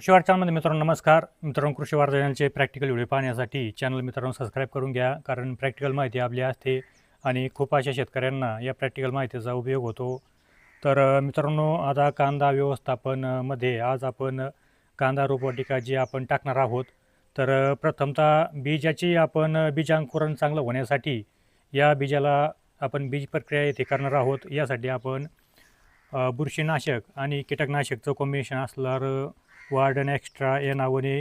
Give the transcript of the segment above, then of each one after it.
कृषी वार्ता मित्रांनो नमस्कार. मित्रांनो कृषी वार्ता चॅनलचे प्रॅक्टिकल व्हिडिओ पाहण्यासाठी चॅनल मित्रांनो सबस्क्राईब करून घ्या कारण प्रॅक्टिकल माहिती आपली असते आणि खूप अशा शेतकऱ्यांना या प्रॅक्टिकल माहितीचा उपयोग होतो. तर मित्रांनो आता कांदा व्यवस्थापनमध्ये आज आपण कांदा रोपवाटिका जी आपण टाकणार आहोत तर प्रथमतः बीजाची आपण बीजांकुरण चांगलं होण्यासाठी या बीजाला आपण बीज प्रक्रिया येथे करणार आहोत. यासाठी आपण बुरशीनाशक आणि कीटकनाशकचं कॉम्बिनेशन असणारं वार्डन एक्स्ट्रा या नावाने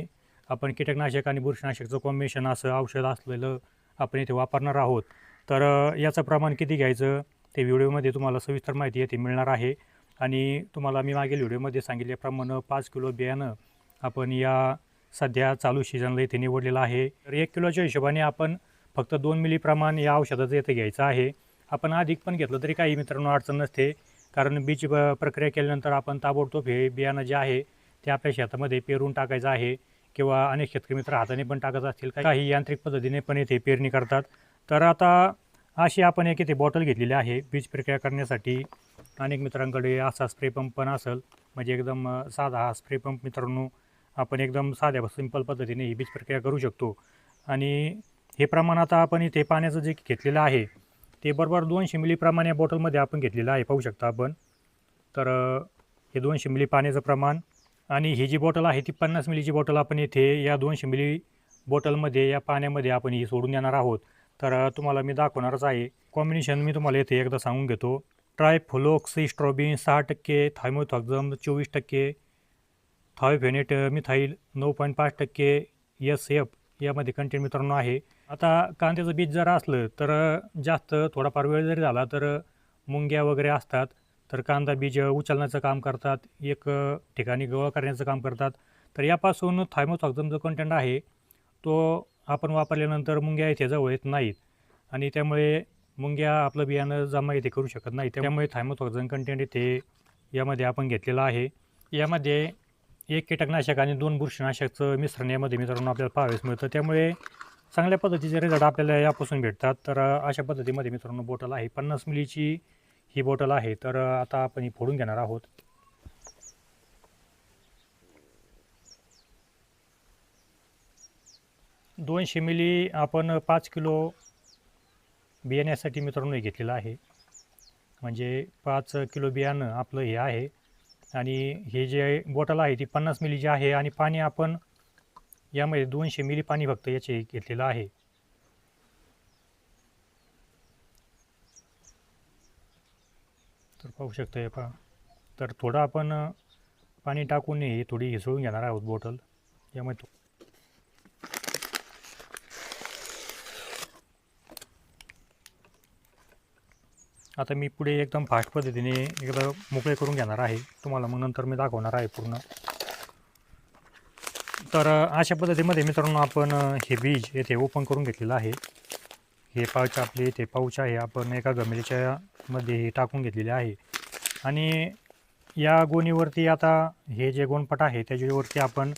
आपण कीटकनाशक आणि बुरशीनाशकचं कॉम्बिनेशन असं औषध असलेलं आपण इथे वापरणार आहोत. तर याचं प्रमाण किती घ्यायचं ते व्हिडिओमध्ये तुम्हाला सविस्तर माहिती येथे मिळणार आहे. आणि तुम्हाला मी मागील व्हिडिओमध्ये सांगितल्याप्रमाणे पाच किलो बियाणं आपण या सध्या चालू सीझनला इथे निवडलेलं आहे. तर एक किलोच्या हिशोबाने आपण फक्त दोन मिली प्रमाण या औषधाचं इथे घ्यायचं आहे. आपण अधिक पण घेतलं तरी काही मित्रांनो अडचण नसते. कारण बीज प्रक्रिया केल्यानंतर आपण ताबडतोब हे बियाणं जे आहे ते आपल्या शेतामध्ये पेरून टाकायचं आहे किंवा अनेक शेतकरी मित्र हाताने पण टाकत असतील. काही यांत्रिक पद्धतीने पण येथे पेरणी करतात. तर आता अशी आपण एक इथे बॉटल घेतलेली आहे. बीज प्रक्रिया करण्यासाठी अनेक मित्रांकडे असा स्प्रे पंप पण असेल. म्हणजे एकदम साधा हा स्प्रे पंप मित्रांनो आपण एकदम साध्या सिंपल पद्धतीने ही बीज प्रक्रिया करू शकतो. आणि हे प्रमाण आता आपण इथे पाण्याचं जे घेतलेलं आहे ते बरोबर दोनशे मिलीप्रमाणे या बॉटलमध्ये आपण घेतलेलं आहे. पाहू शकता आपण. तर हे दोनशे मिली पाण्याचं प्रमाण आणि ही जी बॉटल आहे ती पन्नास मिलीची बॉटल आपण येथे या दोनशे मिली बॉटलमध्ये या पाण्यामध्ये आपण ही सोडून देणार आहोत. तर तुम्हाला मी दाखवणारच आहे. कॉम्बिनेशन मी तुम्हाला येथे एकदा सांगून घेतो. ट्रायफोलोक्स स्ट्रॉबिन सहा टक्के थायमोथॉक्झम चोवीस टक्के थायफेनेट मिथाईल नऊ पॉईंट पाच टक्के एस एफ यामध्ये कंटेंट मित्रांनो आहे. आता कांद्याचं बीज जर असलं तर जास्त थोडाफार वेळ जरी झाला तर मुंग्या वगैरे असतात. तर कांदा बीज उचलण्याचं काम करतात एक ठिकाणी गोळा करण्याचं काम करतात. तर यापासून थायमोथॉक्झम जो कंटेंट आहे तो आपण वापरल्यानंतर मुंग्या इथे जवळ येत नाहीत. आणि त्यामुळे मुंग्या आपलं बियाणं जमा इथे करू शकत नाही त्यामुळे थायमोथॉक्झम कंटेंट इथे यामध्ये आपण घेतलेलं आहे. यामध्ये एक कीटकनाशक आणि दोन बुरशीनाशकचं मिश्रण यामध्ये मित्रांनो आपल्याला पाहावेस मिळतं. त्यामुळे चांगल्या पद्धतीचे रिझल्ट आपल्याला यापासून भेटतात. तर अशा पद्धतीमध्ये मित्रांनो बोटल आहे. पन्नास मिलीची ही बॉटल आहे तर आता आपण ही फोडून घेणार आहोत. दोनशे मिली आपण पाच किलो बियाण्यासाठी मित्रांनो हे घेतलेलं आहे. म्हणजे पाच किलो बियाणं आपलं हे आहे. आणि हे जे बॉटल आहे ती पन्नास मिली जी आहे आणि पाणी आपण यामध्ये दोनशे मिली पाणी फक्त याचे घेतलेलं आहे. तर पाहू शकता हे पहा. तर थोडं आपण पाणी टाकून हे थोडी हिसळून घेणार आहोत बॉटल. यामध्ये आता मी पुढे एकदम फास्ट पद्धतीने एकदा मोकळे करून घेणार आहे. तुम्हाला मग नंतर मी दाखवणार आहे पूर्ण. तर अशा पद्धतीमध्ये मित्रांनो आपण हे बीज येथे ओपन करून घेतलेलं आहे. हे पावच आपले इथे पाऊच आहे आपण एका गमेच्या मध्ये हे टाकून घेतलेले आहे. आणि या गोणीवरती आता हे जे गोणपट आहे त्याच्यावरती आपण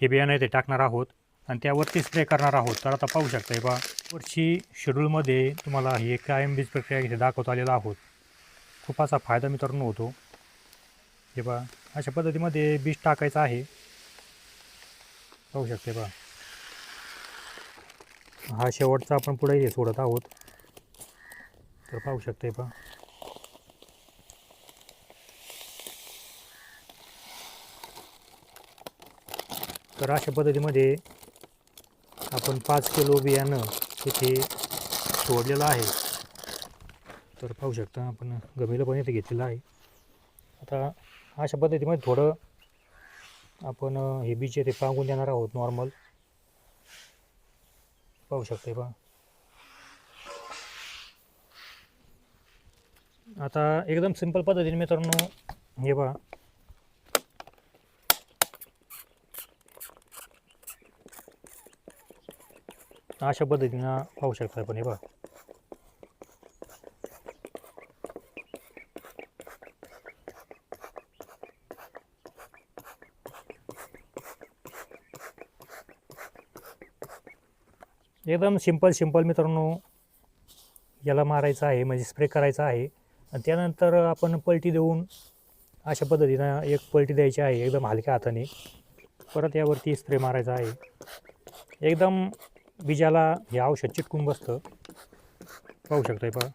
हे बियाणं ते टाकणार आहोत आणि त्यावरती स्प्रे करणार आहोत. तर आता पाहू शकता बा वरची शेड्यूलमध्ये तुम्हाला हे कायम बीज प्रक्रिया इथे दाखवत आलेला आहोत. खूप असा फायदा मित्रांनो होतो. हे बा अशा पद्धतीमध्ये बीज टाकायचं आहे. पाहू शकते बा. हा शेवटचा आपण पुढे हे सोडत आहोत. तर पाहू शकते पहा. तर अशा पद्धतीमध्ये आपण पाच किलो बियाणं तिथे सोडलेलं आहे. तर पाहू शकता आपण गमेलं पण इथे घेतलेलं आहे. आता अशा पद्धतीमध्ये थोडं आपण हे बीच ते पांगून देणार आहोत नॉर्मल पाहू शकते पहा आता एकदम सिंपल पद्धतीने मित्रांनो हे पहा अशा पद्धतीनं पाहू शकता आपण हे पहा एकदम सिंपल सिंपल मित्रांनो याला मारायचं आहे म्हणजे स्प्रे करायचा आहे. आणि त्यानंतर आपण पलटी देऊन अशा पद्धतीनं एक पलटी द्यायची आहे एकदम हलक्या हाताने. परत यावरती स्प्रे मारायचा आहे. एकदम बीजाला हे औषध चिटकून बसतं. पाहू शकताय पहा.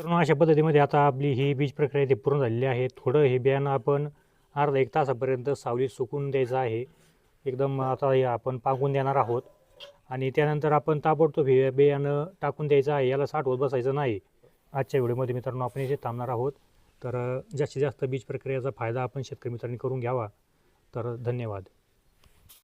तर मग अशा पद्धतीमध्ये आता आपली ही बीज प्रक्रिया इथे पूर्ण झालेली आहे. थोडं हे बियाणं आपण अर्धा एक तासापर्यंत सावलीत सुकून द्यायचं आहे. एकदम आता हे आपण पाकून देणार आहोत. आणि त्यानंतर आपण ताबडतोब हे बियाणं टाकून द्यायचं आहे. याला साठवत बसायचं नाही. आजच्या व्हिडिओमध्ये मित्रांनो आपण इथे थांबणार आहोत. तर जास्तीत जास्त बीज प्रक्रियेचा फायदा आपण शेतकरी मित्रांनी करून घ्यावा. तर धन्यवाद.